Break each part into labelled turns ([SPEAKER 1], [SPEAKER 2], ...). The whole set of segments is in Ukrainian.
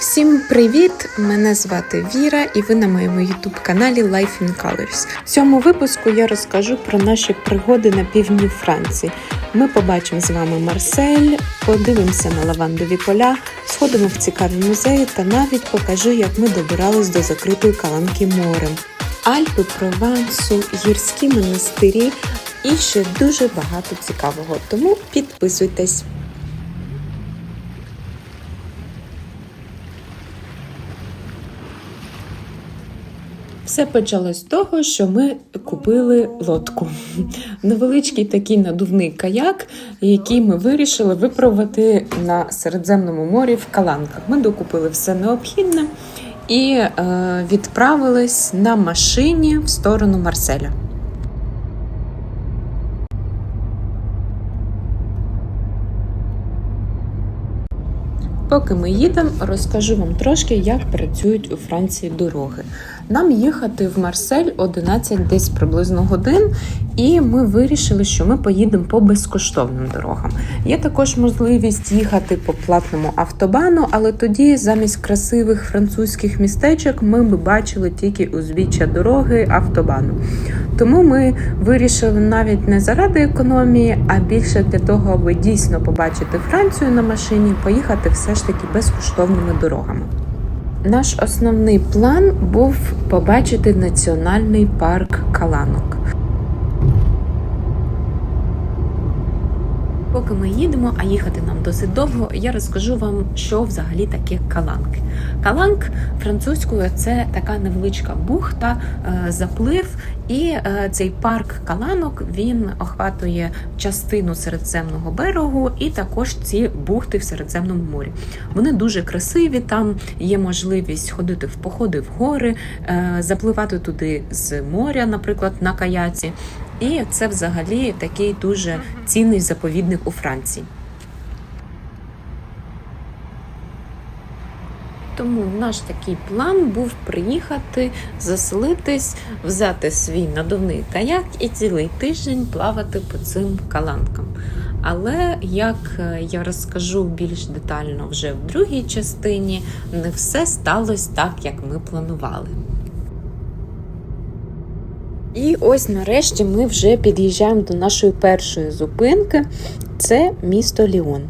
[SPEAKER 1] Всім привіт! Мене звати Віра, і ви на моєму ютуб каналі Life in Colors. В цьому випуску я розкажу про наші пригоди на півдні Франції. Ми побачимо з вами Марсель, подивимося на лавандові поля, сходимо в цікаві музеї та навіть покажу, як ми добирались до закритої каланки морем. Альпи Провансу, гірські монастирі і ще дуже багато цікавого. Тому підписуйтесь. Все почалось з того, що ми купили лодку. Невеличкий такий надувний каяк, який ми вирішили випробувати на Середземному морі в Каланках. Ми докупили все необхідне і е, відправились на машині в сторону Марселя. Поки ми їдемо, розкажу вам трошки, як працюють у Франції дороги. Нам їхати в Марсель 11 десь приблизно годин, і ми вирішили, що ми поїдемо по безкоштовним дорогам. Є також можливість їхати по платному автобану, але тоді замість красивих французьких містечок ми б бачили тільки узбіччя дороги автобану. Тому ми вирішили навіть не заради економії, а більше для того, аби дійсно побачити Францію на машині, поїхати все ж таки безкоштовними дорогами. Наш основний план був побачити національний парк Каланок. Поки ми їдемо, а їхати нам досить довго, я розкажу вам, що взагалі таке каланк. Каланк французькою це така невеличка бухта, е, заплив, і е, цей парк каланок він охватує частину Середземного берегу і також ці бухти в Середземному морі. Вони дуже красиві. Там є можливість ходити в походи в гори, е, запливати туди з моря, наприклад, на каяці. І це взагалі такий дуже цінний заповідник у Франції. Тому наш такий план був приїхати, заселитись, взяти свій надувний каяк і цілий тиждень плавати по цим каланкам. Але як я розкажу більш детально вже в другій частині, не все сталося так, як ми планували. І ось нарешті ми вже під'їжджаємо до нашої першої зупинки. Це місто Ліон.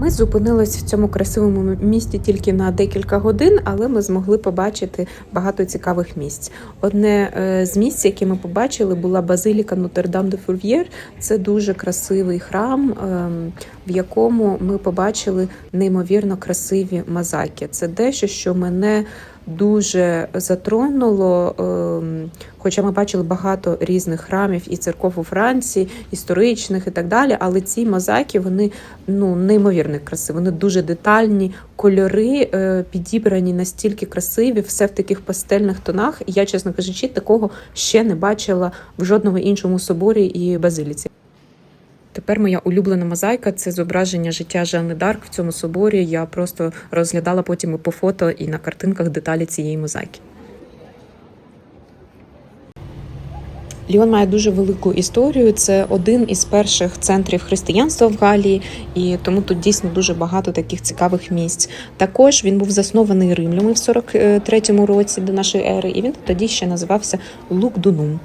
[SPEAKER 1] Ми зупинились в цьому красивому місті тільки на декілька годин, але ми змогли побачити багато цікавих місць. Одне е, з місць, які ми побачили, була базиліка Нотр-Дам де Фур'єр. Це дуже красивий храм, ем, в якому ми побачили неймовірно красиві мозаїки. Це дещо, що мене дуже затронуло. ем, Хоча ми бачили багато різних храмів і церков у Франції, історичних і так далі. Але ці мозаїки вони ну неймовірно красиві. Вони дуже детальні, кольори е, підібрані настільки красиві, все в таких пастельних тонах. Я, чесно кажучи, такого ще не бачила в жодному іншому соборі і базиліці. Тепер моя улюблена мозаїка це зображення життя Жанни Дарк в цьому соборі. Я просто розглядала потім і по фото, і на картинках деталі цієї мозаїки. Ліон має дуже велику історію. Це один із перших центрів християнства в Галії, і тому тут дійсно дуже багато таких цікавих місць. Також він був заснований римлями в 43-му році до нашої ери, і він тоді ще називався Лук-Дунум.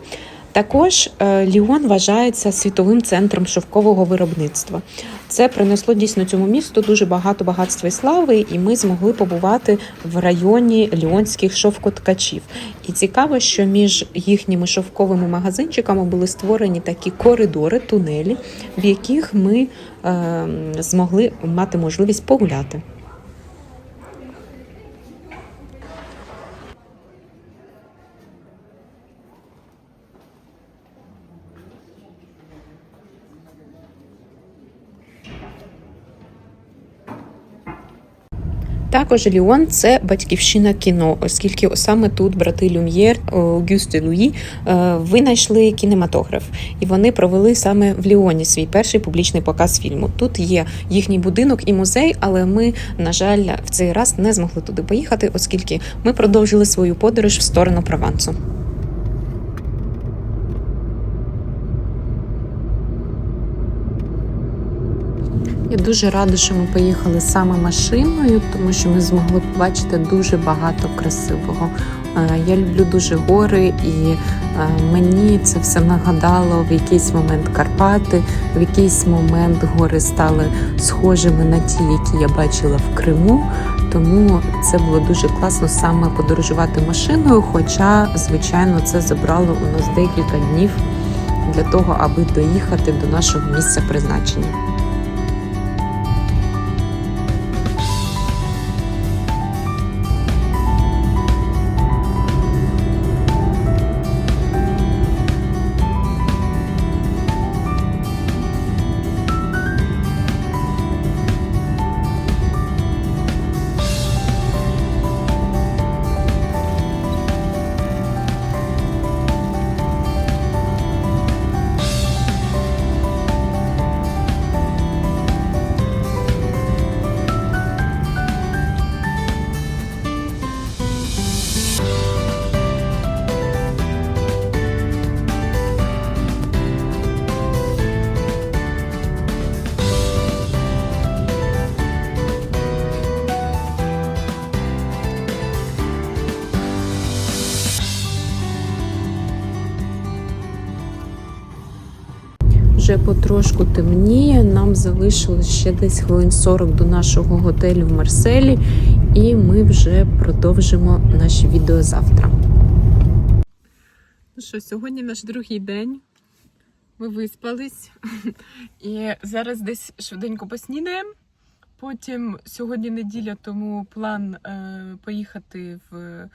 [SPEAKER 1] Також е, Ліон вважається світовим центром шовкового виробництва. Це принесло дійсно цьому місту дуже багато багатства і слави, і ми змогли побувати в районі ліонських шовкоткачів. І цікаво, що між їхніми шовковими магазинчиками були створені такі коридори, тунелі, в яких ми е, змогли мати можливість погуляти. Також Ліон це батьківщина кіно, оскільки саме тут брати Люм'єр, Гюст і Луї е, винайшли кінематограф, і вони провели саме в Ліоні свій перший публічний показ фільму. Тут є їхній будинок і музей, але ми, на жаль, в цей раз не змогли туди поїхати, оскільки ми продовжили свою подорож в сторону Провансу. Я дуже рада, що ми поїхали саме машиною, тому що ми змогли побачити дуже багато красивого. Е, Я люблю дуже гори, і е, мені це все нагадало в якийсь момент Карпати, в якийсь момент гори стали схожими на ті, які я бачила в Криму. Тому це було дуже класно саме подорожувати машиною. Хоча, звичайно, це забрало у нас декілька днів для того, аби доїхати до нашого місця призначення. Вже потрошку темніє. Нам залишилось ще десь хвилин 40 до нашого готелю в Марселі, і ми вже продовжимо наші відео завтра. Ну що, сьогодні наш другий день. Ми виспались і зараз десь швиденько поснідаємо. Потім сьогодні неділя, тому план е, поїхати в е,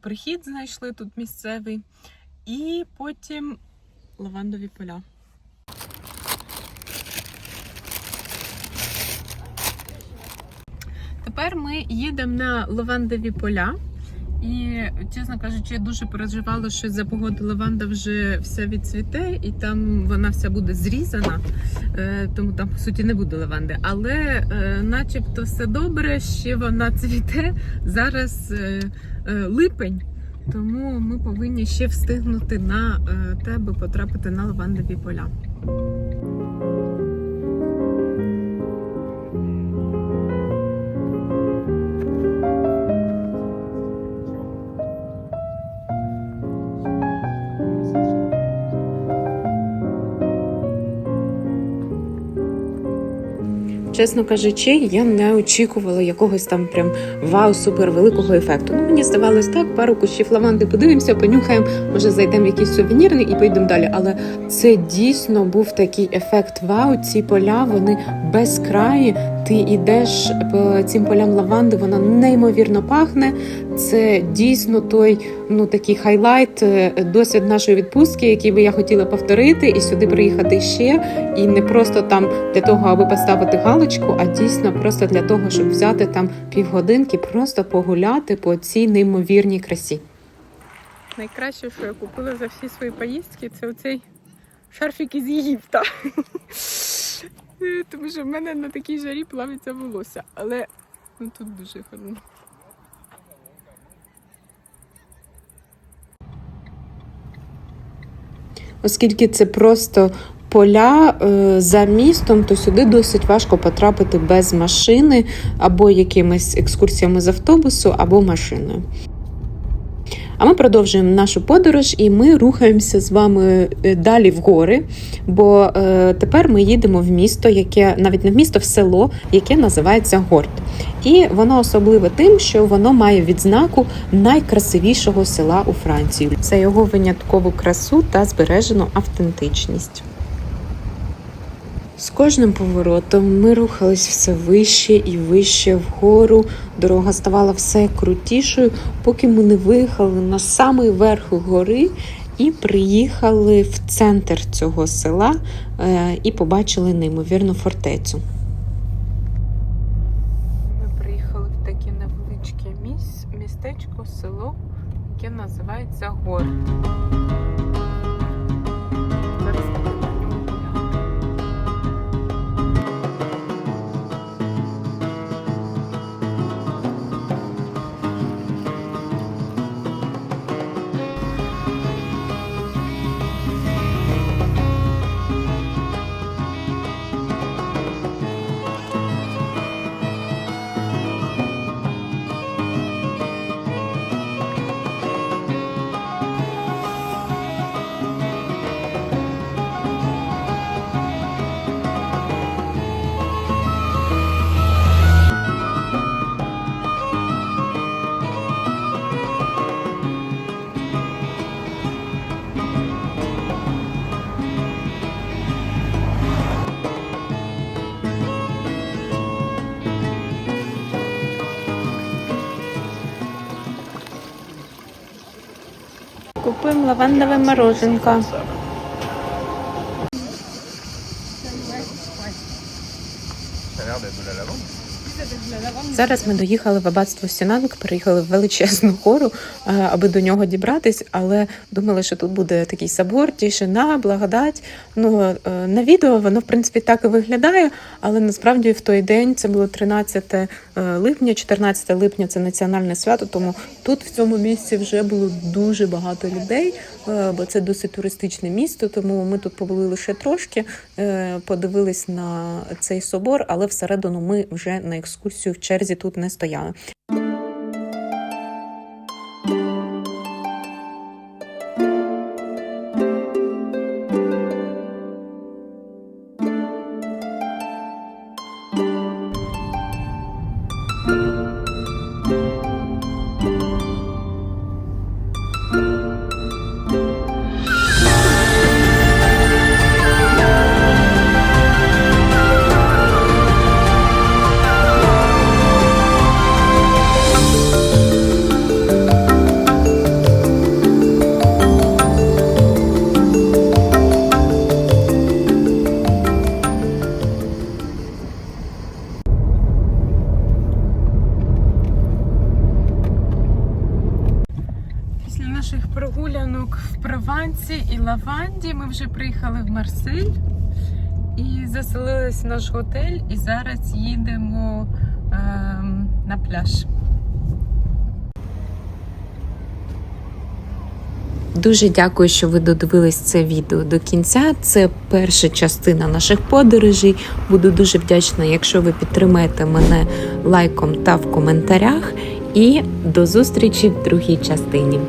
[SPEAKER 1] прихід знайшли тут місцевий. І потім лавандові поля. Тепер ми їдемо на лавандові поля. І, чесно кажучи, я дуже переживала, що за погоди лаванда вже вся відцвіте, і там вона вся буде зрізана, е, тому там по суті не буде лаванди. Але е, начебто все добре, ще вона цвіте. Зараз е, липень, тому ми повинні ще встигнути на те, аби потрапити на лавандові поля. thank you Чесно кажучи, я не очікувала якогось там прям вау, супер великого ефекту. Ну мені здавалось так, пару кущів лаванди подивимося, понюхаємо, може зайдемо в якийсь сувенірний і поїдемо далі. Але це дійсно був такий ефект вау. Ці поля вони безкраї. Ти йдеш по цим полям лаванди, вона неймовірно пахне. Це дійсно той ну такий хайлайт, е, досвід нашої відпустки, який би я хотіла повторити, і сюди приїхати ще. І не просто там для того, аби поставити галочку, а дійсно просто для того, щоб взяти там півгодинки, просто погуляти по цій неймовірній красі.
[SPEAKER 2] Найкраще, що я купила за всі свої поїздки, це оцей шарфік із Єгипта. Тому що в мене на такій жарі плавиться волосся. Але ну, тут дуже гарно.
[SPEAKER 1] Оскільки це просто поля е, за містом, то сюди досить важко потрапити без машини або якимись екскурсіями з автобусу, або машиною. А ми продовжуємо нашу подорож і ми рухаємося з вами е, далі в гори, бо е, тепер ми їдемо в місто, яке навіть не в місто, в село, яке називається Горд. І воно особливе тим, що воно має відзнаку найкрасивішого села у Франції. Це його виняткову красу та збережену автентичність. З кожним поворотом ми рухались все вище і вище вгору. Дорога ставала все крутішою, поки ми не виїхали на самий верх гори і приїхали в центр цього села е, і побачили неймовірну фортецю.
[SPEAKER 2] Ми приїхали в таке невеличке міс... містечко, село, яке називається Гор. Зараз
[SPEAKER 1] Купуємо лавандове мороженко. Зараз ми доїхали в аббатство Сінанг, переїхали в величезну гору, е, аби до нього дібратись, але думали, що тут буде такий собор, тишина, благодать. Ну е, на відео воно в принципі так і виглядає, але насправді в той день це було 13 е, липня, 14 липня це національне свято. Тому тут в цьому місці вже було дуже багато людей, бо це досить туристичне місто. Тому ми тут побули лише трошки, подивились на цей собор, але всередину ми вже на екскурсію в черзі тут не стояли.
[SPEAKER 2] Провансі і Лаванді ми вже приїхали в Марсель і заселились в наш готель. І зараз їдемо ем, на пляж.
[SPEAKER 1] Дуже дякую, що ви додивились це відео до кінця. Це перша частина наших подорожей. Буду дуже вдячна, якщо ви підтримаєте мене лайком та в коментарях. І до зустрічі в другій частині.